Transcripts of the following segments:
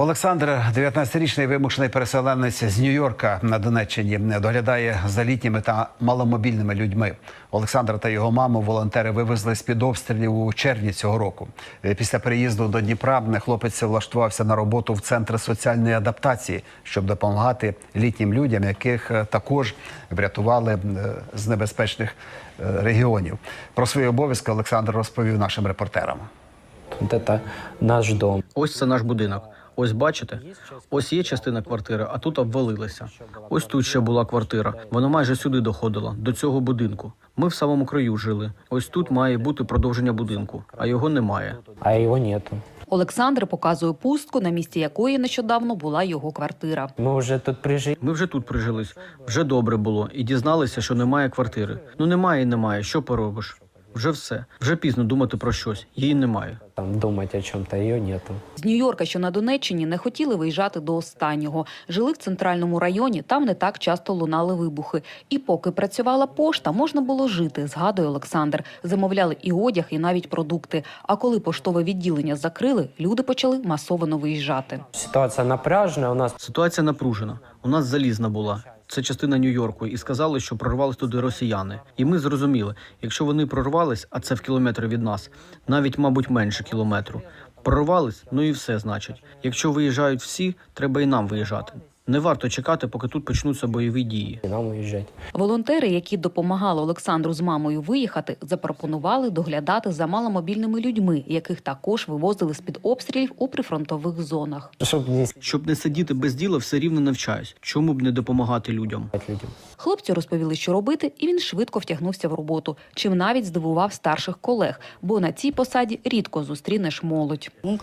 Олександр, 19-річний вимушений переселенець з Нью-Йорка на Донеччині, доглядає за літніми та маломобільними людьми. Олександра та його маму волонтери вивезли з під обстрілів у червні цього року. Е, Після переїзду до Дніпра хлопець влаштувався на роботу в центр соціальної адаптації, щоб допомагати літнім людям, яких е, також врятували е, з небезпечних регіонів. Про свої обов'язки Олександр розповів нашим репортерам. Это наш дом. Ось це наш будинок. Ось бачите, ось є частина квартири, а тут обвалилася. Ось тут ще була квартира. Вона майже сюди доходила, до цього будинку. Ми в самому краю жили. Ось тут має бути продовження будинку, а його немає. А его нету. Олександр показує пустку, на місці якої нещодавно була його квартира. Мы уже тут прижили. Ми вже тут прижились, вже добре було, і дізналися, що немає квартири. Ну немає і немає. Що поробиш? Вже все. Вже пізно думати про щось. Її немає. Там думать о чем-то, ее нету. З Нью-Йорка, що на Донеччині, не хотіли виїжджати до останнього. Жили в центральному районі, там не так часто лунали вибухи. І поки працювала пошта, можна було жити, згадує Олександр. Замовляли і одяг, і навіть продукти. А коли поштове відділення закрили, люди почали масово виїжджати. Ситуация напряжная у нас. Ситуація напружена. У нас залізна була. Це частина Нью-Йорку, і сказали, що прорвались туди росіяни. І ми зрозуміли, якщо вони прорвались, а це в кілометр від нас, навіть, мабуть, менше кілометру. Прорвались, ну і все значить. Якщо виїжджають всі, треба і нам виїжджати. Не варто чекати, поки тут почнуться бойові дії. Нам уезжать. Волонтери, які допомагали Олександру з мамою виїхати, запропонували доглядати за маломобільними людьми, яких також вивозили з під обстрілів у прифронтових зонах. Чтобы не Щоб не сидіти без діла, все рівно навчаюсь. Чому б не допомагати людям? Хлопці розповіли, що робити, і він швидко втягнувся в роботу, чим навіть здивував старших колег, бо на цій посаді рідко зустрінеш молодь. Он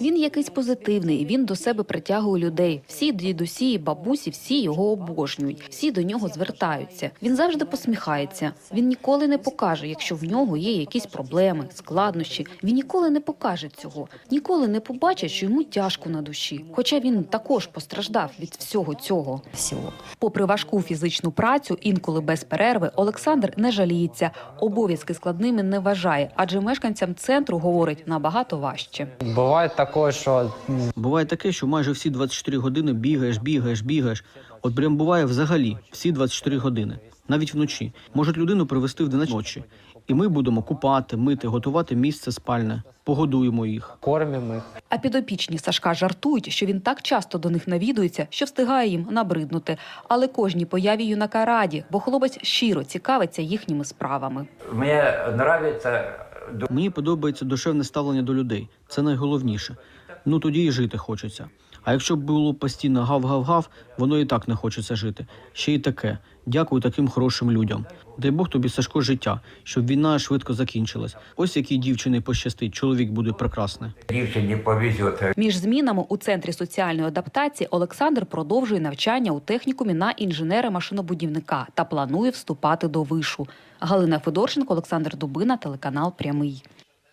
Він якийсь позитивний. Він до себе притягує людей. Всі дідусі, і бабусі, всі його обожнюють, всі до нього звертаються. Він завжди посміхається. Він ніколи не покаже, якщо в нього є якісь проблеми, складнощі. Він ніколи не покаже цього, ніколи не побачить, що йому тяжко на душі. Хоча він також постраждав від всього цього. всего. Попри важку фізичну працю, інколи без перерви, Олександр не жаліється. Обов'язки складними не вважає, адже мешканцям центру говорить набагато важче. Бывает такое, что м, Буває таке, що майже всі 24 години бігаєш, бігаєш, бігаєш. От прям буває взагалі всі 24 години, навіть вночі. Можуть людину привезти в 11 ночі. І ми будемо купати, мити, готувати місце спальне, погодуємо їх. кормим их. А підопічні Сашка жартують, що він так часто до них навідується, що встигає їм набриднути. Але кожній появі юнака раді, бо хлопець щиро цікавиться їхніми справами. Мне нравится Мені подобається душевне ставлення до людей. Це найголовніше. Ну тоді і жити хочеться. А якщо б було постійно гав-гав-гав, воно і так не хочеться жити. Ще й таке. Дякую таким хорошим людям. Дай Бог тобі, Сашко, життя, щоб війна швидко закінчилась. Ось якій дівчині пощастить, чоловік буде прекрасний. девчине повезет. Між змінами у центрі соціальної адаптації Олександр продовжує навчання у технікумі на інженера-машинобудівника та планує вступати до вишу. Галина Федорченко, Олександр Дубина, телеканал Прямий.